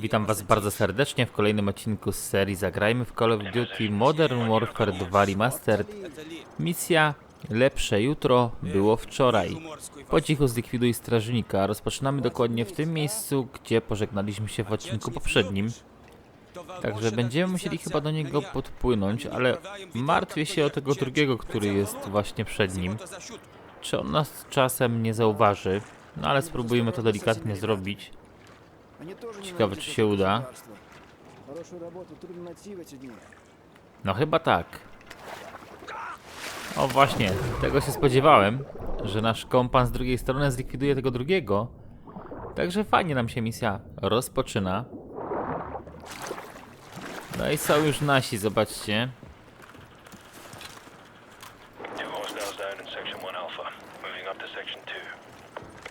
Witam Was bardzo serdecznie w kolejnym odcinku z serii Zagrajmy w Call of Duty Modern Warfare 2 Remastered. Misja Lepsze jutro było wczoraj. Po cichu zlikwiduj strażnika. Rozpoczynamy dokładnie w tym miejscu, gdzie pożegnaliśmy się w odcinku poprzednim. Także będziemy musieli chyba do niego podpłynąć, ale martwię się o tego drugiego, który jest właśnie przed nim. Czy on nas czasem nie zauważy? No ale spróbujmy to delikatnie zrobić. Ciekawe, czy się uda. No chyba tak. O właśnie, tego się spodziewałem, że nasz kompan z drugiej strony zlikwiduje tego drugiego. Także fajnie nam się misja rozpoczyna. No i są już nasi, zobaczcie. Two hostiles down in Section 1 Alpha. Moving up to Section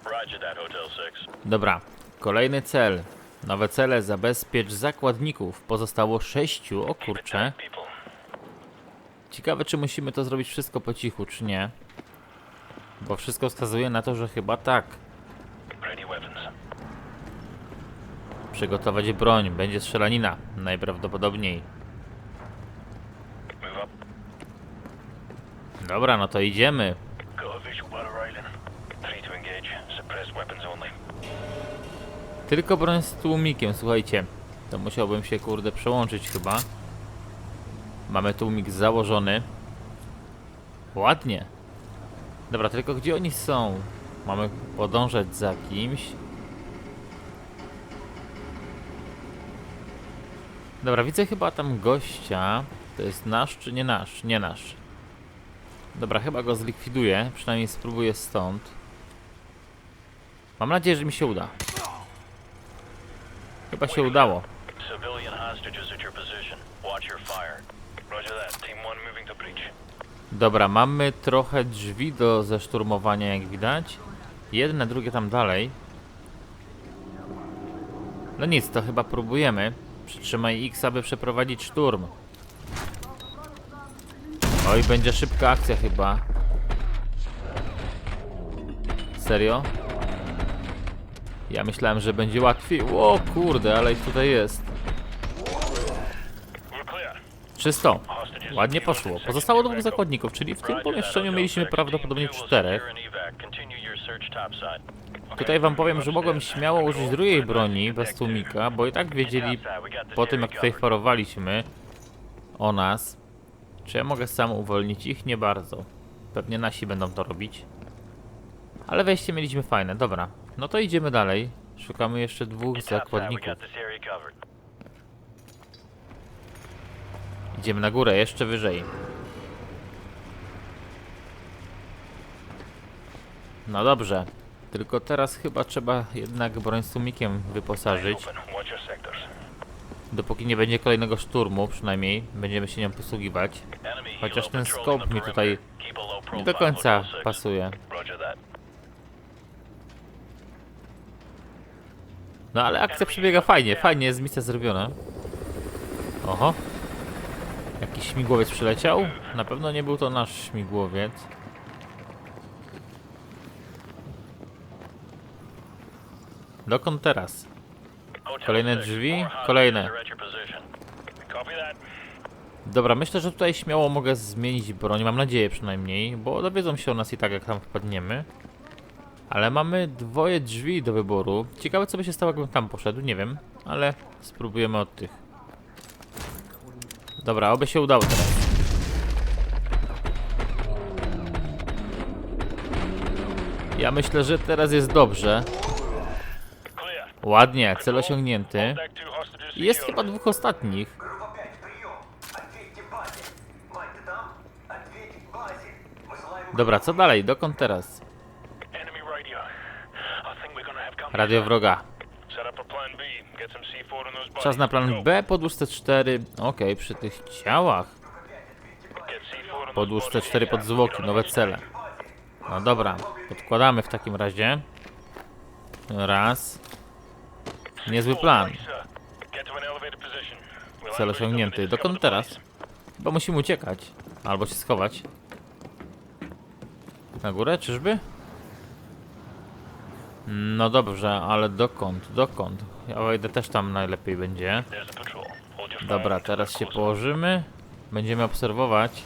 2. Roger that, Hotel 6. Dobra, kolejny cel. Nowe cele, zabezpiecz zakładników. Pozostało sześciu, o kurczę. People. Ciekawe, czy musimy to zrobić wszystko po cichu, czy nie. Bo wszystko wskazuje na to, że chyba tak. Przygotować broń, będzie strzelanina, najprawdopodobniej. Dobra, no to idziemy. Tylko broń z tłumikiem, słuchajcie. To musiałbym się, kurde, przełączyć chyba. Mamy tłumik założony. Ładnie. Dobra, tylko gdzie oni są? Mamy podążać za kimś. Dobra, widzę chyba tam gościa. To jest nasz czy nie nasz? Nie nasz. Dobra, chyba go zlikwiduję. Przynajmniej spróbuję stąd. Mam nadzieję, że mi się uda. Moving to breach. Dobra, mamy trochę drzwi do zeszturmowania, jak widać. Jedne, drugie tam dalej. No nic, to chyba próbujemy. Przytrzymaj X, aby przeprowadzić szturm. Oj, będzie szybka akcja chyba. Serio? Ja myślałem, że będzie łatwiej. O kurde, ale ich tutaj jest. Czysto. Ładnie poszło. Pozostało dwóch zakładników, czyli w tym pomieszczeniu mieliśmy prawdopodobnie czterech. Tutaj wam powiem, że mogłem śmiało użyć drugiej broni bez tłumika, bo i tak wiedzieli po tym jak tutaj farowaliśmy o nas. Czy ja mogę sam uwolnić ich? Nie bardzo. Pewnie nasi będą to robić. Ale wejście mieliśmy fajne, dobra. No to idziemy dalej. Szukamy jeszcze dwóch zakładników. Idziemy na górę, jeszcze wyżej. No dobrze. Tylko teraz chyba trzeba jednak broń z tłumikiem wyposażyć. Dopóki nie będzie kolejnego szturmu, przynajmniej będziemy się nią posługiwać. Chociaż ten the mi tutaj nie do końca pasuje. No ale akcja przebiega fajnie, fajnie jest misja zrobiona. Oho. Jakiś śmigłowiec przyleciał? Na pewno nie był to nasz śmigłowiec. Dokąd teraz? Kolejne drzwi? Kolejne. Dobra, myślę, że tutaj śmiało mogę zmienić broń, mam nadzieję przynajmniej, bo dowiedzą się o nas i tak jak tam wpadniemy. Ale mamy dwoje drzwi do wyboru. Ciekawe co by się stało, jakbym tam poszedł, nie wiem. Ale spróbujemy od tych. Dobra, oby się udało teraz. Ja myślę, że teraz jest dobrze. Ładnie, cel osiągnięty. Jest chyba dwóch ostatnich. Dobra, co dalej? Dokąd teraz? On those Czas na plan. B, podłóż C4. Okej, przy tych ciałach. Get C4 on those Podłóż bodies. C4 pod zwłoki, nowe cele. No dobra, podkładamy w takim razie. Raz. Niezły plan. Cel osiągnięty. Dokąd teraz? Bo musimy uciekać. Albo się schować. Na górę, czyżby? No dobrze, ale dokąd, dokąd? Ja wejdę też tam najlepiej będzie. Dobra, teraz się położymy. Będziemy obserwować.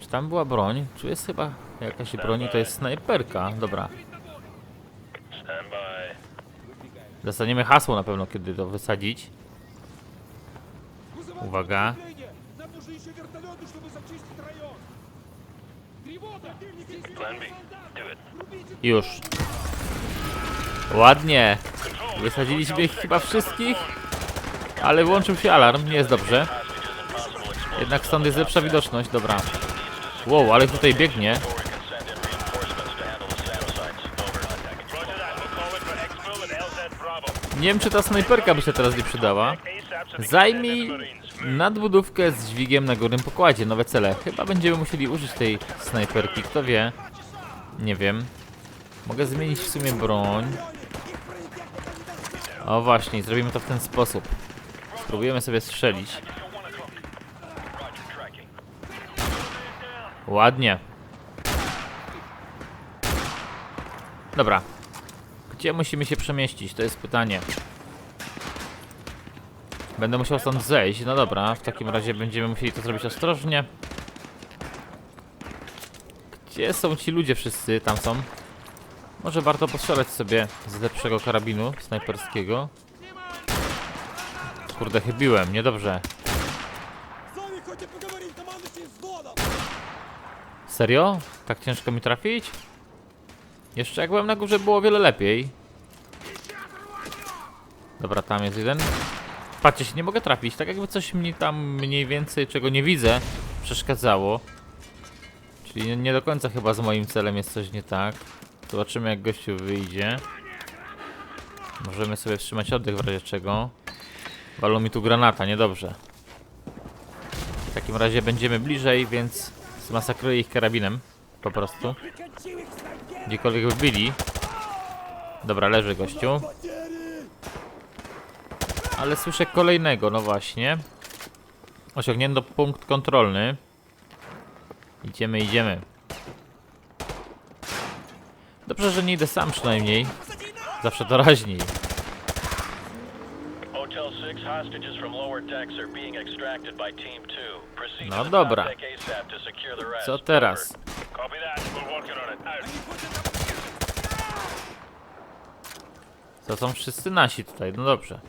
Czy tam była broń? Czy jest chyba jakaś broń? To jest snajperka. Dobra. Dostaniemy hasło na pewno, kiedy to wysadzić. Uwaga. Już. Ładnie. Wysadziliśmy ich chyba wszystkich. Ale włączył się alarm, nie jest dobrze. Jednak stąd jest lepsza widoczność, dobra. Wow, ale tutaj biegnie. Nie wiem, czy ta snajperka by się teraz nie przydała. Zajmij nadbudówkę z dźwigiem na górnym pokładzie. Nowe cele. Chyba będziemy musieli użyć tej snajperki, kto wie. Nie wiem. Mogę zmienić w sumie broń. O właśnie, zrobimy to w ten sposób. Spróbujemy sobie strzelić. Ładnie. Dobra. Gdzie musimy się przemieścić? To jest pytanie. Będę musiał stąd zejść. No dobra, w takim razie będziemy musieli to zrobić ostrożnie. Gdzie są ci ludzie wszyscy? Tam są. Może warto postrzelać sobie z lepszego karabinu snajperskiego. Kurde, chybiłem, niedobrze. Serio? Tak ciężko mi trafić? Jeszcze jak byłem na górze było wiele lepiej. Dobra, tam jest jeden. Patrzcie, się nie mogę trafić, tak jakby coś mi tam mniej więcej, czego nie widzę, przeszkadzało. Czyli nie do końca chyba z moim celem jest coś nie tak. Zobaczymy jak gościu wyjdzie. Możemy sobie wstrzymać oddech w razie czego. Walą mi tu granata, niedobrze. W takim razie będziemy bliżej, więc zmasakruję ich karabinem. Po prostu. Gdziekolwiek by byli. Dobra, leży gościu. Ale słyszę kolejnego, no właśnie. Osiągnięto punkt kontrolny. Idziemy, idziemy. Dobrze, że nie idę sam przynajmniej. Zawsze to raźniej. Hotel 6 hostages from lower decks are being extracted by Team 2. Proceed No dobra. Co teraz? To są wszyscy nasi tutaj, no dobrze.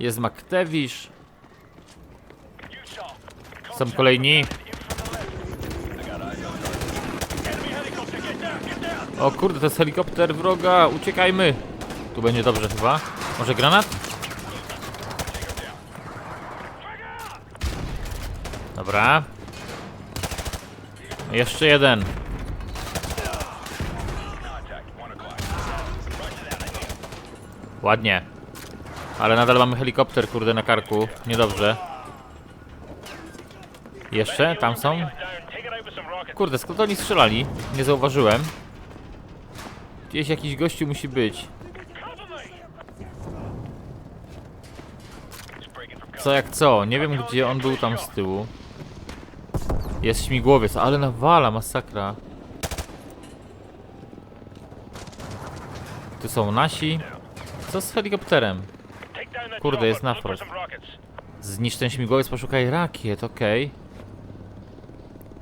Jest McTavish. Są kolejni. O kurde, to jest helikopter wroga, uciekajmy. Tu będzie dobrze chyba. Może granat? Dobra. Jeszcze jeden. Ładnie. Ale nadal mamy helikopter, kurde, na karku. Niedobrze. Jeszcze? Tam są? Kurde, skąd oni strzelali? Nie zauważyłem. Gdzieś jakiś gościu musi być. Co jak co? Nie wiem gdzie on był tam z tyłu. Jest śmigłowiec, ale nawala, masakra. Tu są nasi. Co z helikopterem? Kurde, jest na rockets. Zniszcz ten śmigłowiec, poszukaj rakiet, okej.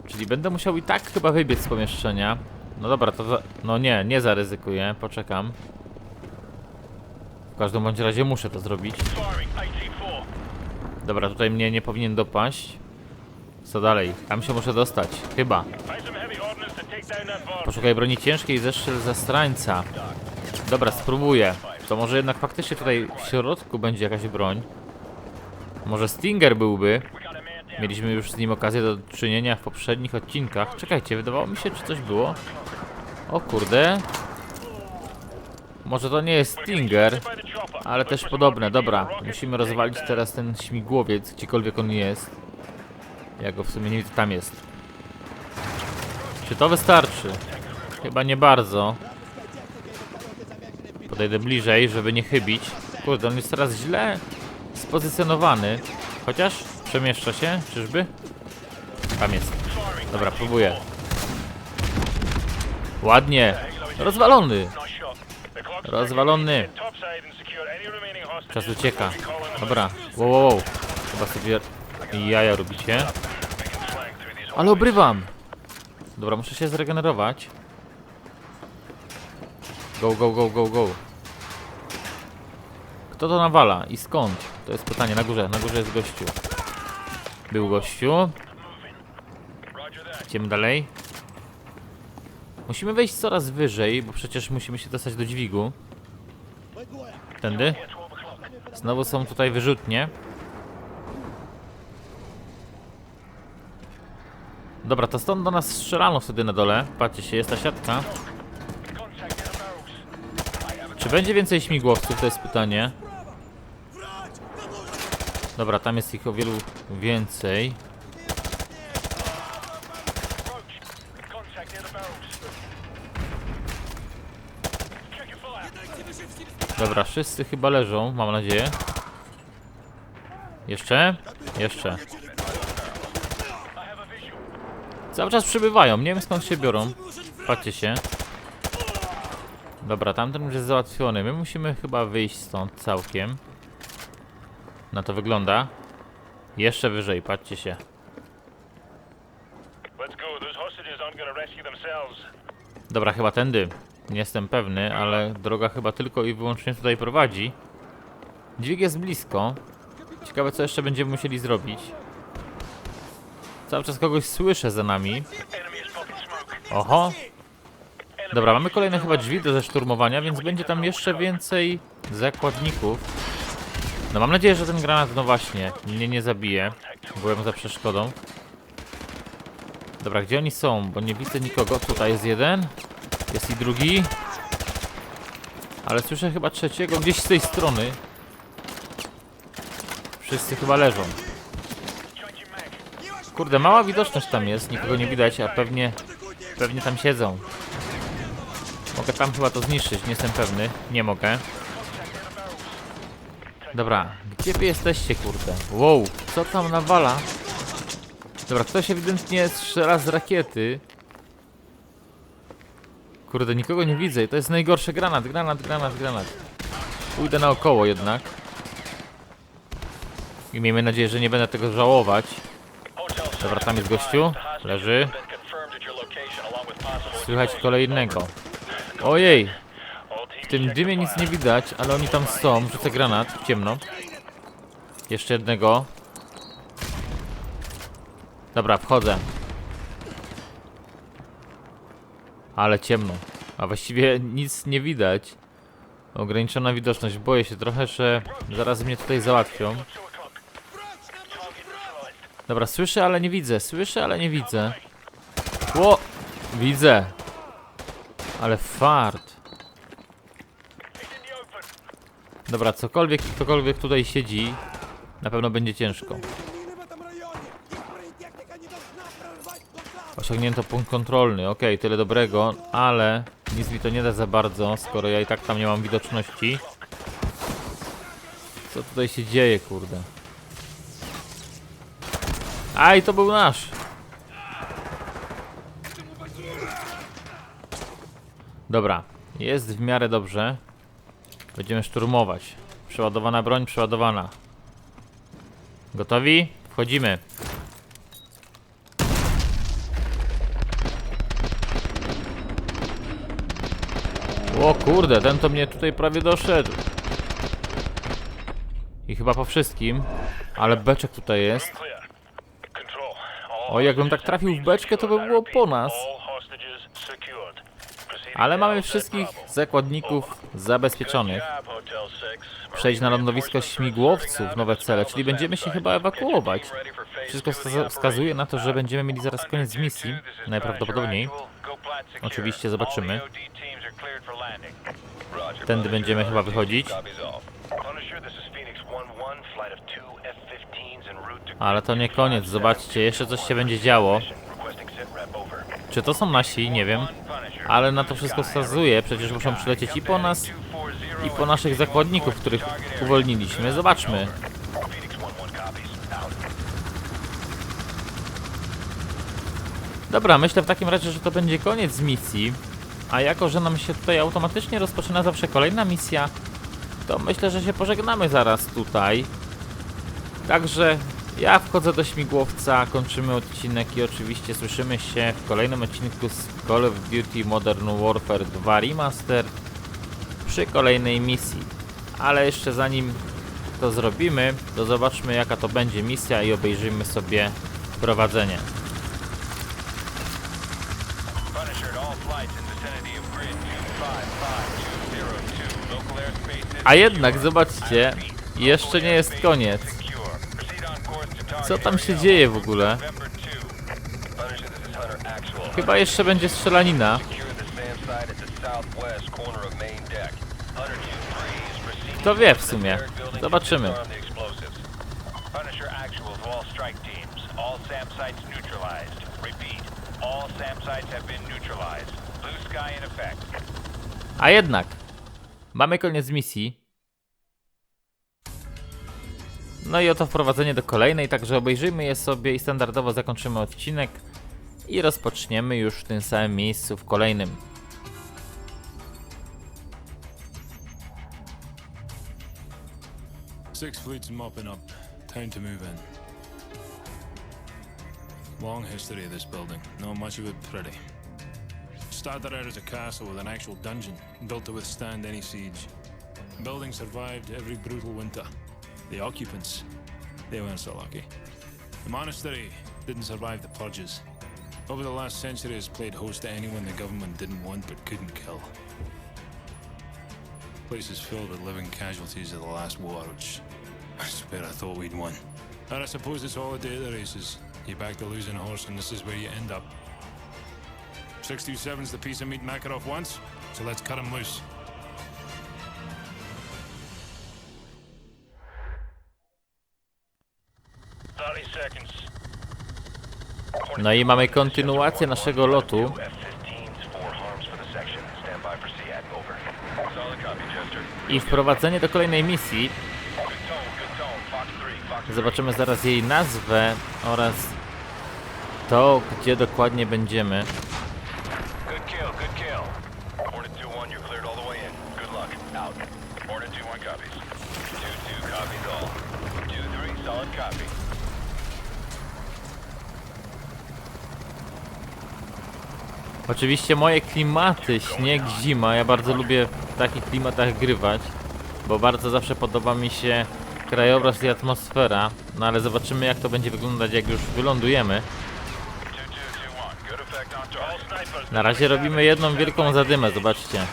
Czyli będę musiał i tak chyba wybiec z pomieszczenia. No dobra, to. No nie, nie zaryzykuję, poczekam. W każdym bądź razie muszę to zrobić. Firing. AT-4. Dobra, tutaj mnie nie powinien dopaść. Co dalej? Tam się muszę dostać, chyba. Poszukaj broni ciężkiej i zestrzel zastrańca. Dobra, spróbuję. To może jednak faktycznie tutaj w środku będzie jakaś broń. Może Stinger byłby. Mieliśmy już z nim okazję do czynienia w poprzednich odcinkach. Czekajcie, wydawało mi się, czy coś było. O kurde. Może to nie jest Stinger, ale też podobne. Dobra, musimy rozwalić teraz ten śmigłowiec, gdziekolwiek on jest. Ja go w sumie nie widzę, tam jest. Czy to wystarczy? Chyba nie bardzo. Podejdę bliżej, żeby nie chybić. Kurde, on jest teraz źle spozycjonowany. Chociaż przemieszcza się, czyżby? Tam jest. Dobra, próbuję. Ładnie. Rozwalony! Rozwalony! Czas ucieka. Dobra. Wow, wow, wow. Chyba sobie jaja robicie. Ale obrywam! Dobra, muszę się zregenerować. Go, go, go, go, go. Kto to nawala i skąd? To jest pytanie. Na górze, na górze jest gościu. Był gościu. Idziemy dalej. Musimy wejść coraz wyżej, bo przecież musimy się dostać do dźwigu. Tędy. Znowu są tutaj wyrzutnie. Dobra, to stąd do nas strzelano wtedy na dole. Patrzcie się, jest ta siatka. Czy będzie więcej śmigłowców? To jest pytanie. Dobra, tam jest ich o wielu więcej. Dobra, wszyscy chyba leżą, mam nadzieję. Jeszcze? Jeszcze. Cały czas przybywają, nie wiem skąd się biorą. Patrzcie się. Dobra, tamten już jest załatwiony. My musimy chyba wyjść stąd całkiem. Na to wygląda. Jeszcze wyżej, patrzcie się. Dobra, chyba tędy. Nie jestem pewny, ale droga chyba tylko i wyłącznie tutaj prowadzi. Dźwig jest blisko. Ciekawe co jeszcze będziemy musieli zrobić. Cały czas kogoś słyszę za nami. Oho. Dobra, mamy kolejne chyba drzwi do zeszturmowania, więc będzie tam jeszcze więcej zakładników. No mam nadzieję, że ten granat, no właśnie, mnie nie zabije. Byłem za przeszkodą. Dobra, gdzie oni są? Bo nie widzę nikogo. Tutaj jest jeden. Jest i drugi. Ale słyszę chyba trzeciego gdzieś z tej strony. Wszyscy chyba leżą. Kurde, mała widoczność tam jest, nikogo nie widać, a pewnie, pewnie tam siedzą. Mogę tam chyba to zniszczyć, nie jestem pewny. Nie mogę. Dobra, gdzie wy jesteście, kurde? Wow, co tam nawala? Dobra, ktoś ewidentnie strzela z rakiety. Kurde, nikogo nie widzę i to jest najgorszy granat, granat, granat, granat. Pójdę naokoło jednak. I miejmy nadzieję, że nie będę tego żałować. Dobra, tam jest gościu. Leży. Słychać kolejnego. Ojej, tym dymie nic nie widać, ale oni tam są. Rzucę granat ciemno. Jeszcze jednego. Dobra, wchodzę. Ale ciemno. A właściwie nic nie widać. Ograniczona widoczność. Boję się trochę, że zaraz mnie tutaj załatwią. Dobra, słyszę, ale nie widzę. Słyszę, ale nie widzę. Ło! Widzę. Ale fart. He's in the open. Dobra, cokolwiek, ktokolwiek tutaj siedzi, na pewno będzie ciężko. Osiągnięto punkt kontrolny, ok, tyle dobrego, ale nic mi to nie da za bardzo, skoro ja i tak tam nie mam widoczności. Co tutaj się dzieje, kurde? Aj, to był nasz! Dobra, jest w miarę dobrze. Będziemy szturmować. Przeładowana broń, przeładowana. Gotowi? Wchodzimy. O kurde, ten to mnie tutaj prawie doszedł. I chyba po wszystkim. Ale beczek tutaj jest. O, jakbym tak trafił w beczkę, to by było po nas. Ale mamy wszystkich zakładników zabezpieczonych. Przejść na lądowisko śmigłowców, nowe cele, czyli będziemy się chyba ewakuować. Wszystko wska- wskazuje na to, że będziemy mieli zaraz koniec misji. Najprawdopodobniej. Oczywiście zobaczymy. Tędy będziemy chyba wychodzić. Ale to nie koniec, zobaczcie, jeszcze coś się będzie działo. Czy to są nasi? Nie wiem. Ale na to wszystko wskazuje, przecież muszą przylecieć i po nas, i po naszych zakładników, których uwolniliśmy. Zobaczmy. Dobra, myślę w takim razie, że to będzie koniec misji. A jako, że nam się tutaj automatycznie rozpoczyna zawsze kolejna misja, to myślę, że się pożegnamy zaraz tutaj. Także ja wchodzę do śmigłowca, kończymy odcinek i oczywiście słyszymy się w kolejnym odcinku z Call of Duty Modern Warfare 2 Remaster przy kolejnej misji. Ale jeszcze zanim to zrobimy, to zobaczmy jaka to będzie misja i obejrzyjmy sobie prowadzenie. Punisher to all flights in vicinity of grid 25202. Local airspace is A jednak zobaczcie, jeszcze nie jest koniec. Co tam się dzieje w ogóle? November 2. Punisher, this is Hunter Actual. Chyba jeszcze będzie strzelanina. Secure the SAM site at the southwest corner of main deck. Hunter 2-3 is proceeding Kto wie w sumie. Zobaczymy. disarm the explosives. Punisher Actual No i oto wprowadzenie do kolejnej, także obejrzyjmy je sobie i standardowo zakończymy odcinek i rozpoczniemy już w tym samym miejscu w kolejnym. Six fleets mopping up. Time to move in. Long history of this building. Not much of it pretty. Started out as a castle with an actual dungeon, built to withstand any siege. The building survived every brutal winter. The occupants, they weren't so lucky. The monastery didn't survive the purges. Over the last century it's played host to anyone the government didn't want but couldn't kill. Place is filled with living casualties of the last war, which I swear I thought we'd won. And I suppose it's all a day of the races. You back the losing horse, and this is where you end up. 627's the piece of meat Makarov wants, so let's cut him loose. No i mamy kontynuację naszego lotu. F-15s, four harms for the section. Stand by for SEAT. Over. Solid copy, Chester. I wprowadzenie do kolejnej misji. Good tone, good tone. Fox 3, Fox 3. Zobaczymy zaraz jej nazwę oraz to, gdzie dokładnie będziemy. Oczywiście moje klimaty, śnieg, zima, ja bardzo lubię w takich klimatach grywać, bo bardzo zawsze podoba mi się krajobraz i atmosfera, no ale zobaczymy jak to będzie wyglądać jak już wylądujemy. 2-2-2-1. Good effect on target. All snipers. Na razie robimy jedną wielką zadymę, zobaczcie.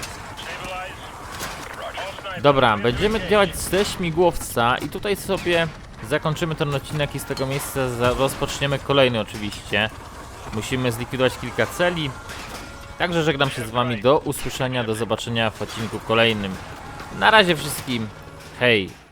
Dobra, będziemy działać ze śmigłowca i tutaj sobie zakończymy ten odcinek i z tego miejsca rozpoczniemy kolejny oczywiście. Musimy zlikwidować kilka celi. Także żegnam się z wami do usłyszenia, do zobaczenia w odcinku kolejnym. Na razie wszystkim, hej!